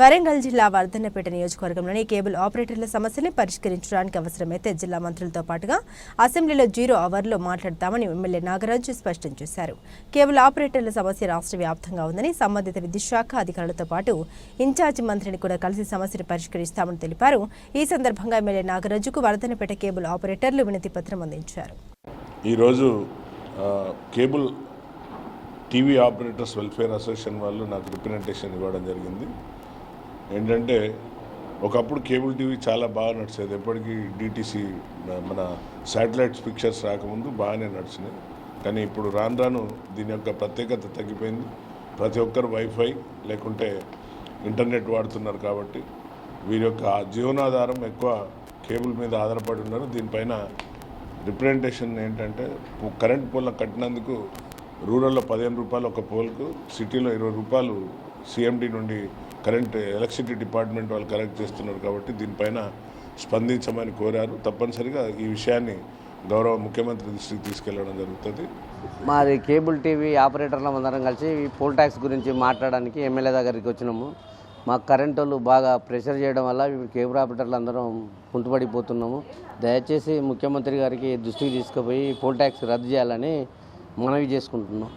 వరంగల్ జిల్లా వర్ధన్నపేట నియోజకవర్గంలోని కేబుల్ ఆపరేటర్ల సమస్యని పరిష్కరించడానికి అవసరమైతే జిల్లా మంత్రులతో పాటుగా అసెంబ్లీలో జీరో అవర్లో మాట్లాడతామని ఎమ్మెల్యే నాగరాజు స్పష్టం చేశారు. కేబుల్ ఆపరేటర్ల సమస్య రాష్ట్ర వ్యాప్తంగా ఉందని సంబంధిత విద్యుత్ శాఖ అధికారులతో పాటు ఇన్ఛార్జి మంత్రిని కూడా కలిసి సమస్యను పరిష్కరిస్తామని తెలిపారు. ఈ సందర్భంగా ఎమ్మెల్యే నాగరాజుకు వర్ధన్నపేట కేబుల్ ఆపరేటర్లు వినతి పత్రం అందించారు. ఈరోజు cable TV operators welfare association వాళ్ళు నాకు రిప్రజెంటేషన్ ఇవ్వడం జరిగింది. ఏంటంటే ఒకప్పుడు కేబుల్ టీవీ చాలా బాగా నడిచేది. ఎప్పటికీ డిటీసీ మన శాటిలైట్స్ పిక్చర్స్ రాకముందు బాగానే నడిచినాయి. కానీ ఇప్పుడు రాను రాను దీని యొక్క ప్రత్యేకత తగ్గిపోయింది. ప్రతి ఒక్కరు వైఫై లేకుంటే ఇంటర్నెట్ వాడుతున్నారు కాబట్టి వీరి యొక్క జీవనాధారం ఎక్కువ కేబుల్ మీద ఆధారపడి ఉన్నారు. దీనిపైన రిప్రజెంటేషన్ ఏంటంటే కరెంట్ పోల్ కట్టినందుకు రూరల్లో పదిహేను రూపాయలు ఒక పోల్కు సిటీలో ఇరవై రూపాయలు సిఎండి నుండి కరెంట్ ఎలక్ట్రిసిటీ డిపార్ట్మెంట్ వాళ్ళు కలెక్ట్ చేస్తున్నారు కాబట్టి దీనిపైన స్పందించమని కోరారు. తప్పనిసరిగా ఈ విషయాన్ని గౌరవ ముఖ్యమంత్రి దృష్టికి తీసుకెళ్ళడం జరుగుతుంది. మాది కేబుల్ టీవీ ఆపరేటర్ల అందరం కలిసి ఈ పోల్ ట్యాక్స్ గురించి మాట్లాడడానికి ఎమ్మెల్యే దగ్గరికి వచ్చినాము. మాకు కరెంట్ వాళ్ళు బాగా ప్రెషర్ చేయడం వల్ల కేబుల్ ఆపరేటర్లు అందరం కుంటుపడిపోతున్నాము. దయచేసి ముఖ్యమంత్రి గారికి దృష్టికి తీసుకుపోయి పోల్ ట్యాక్స్ రద్దు చేయాలని మనవి చేసుకుంటున్నాం.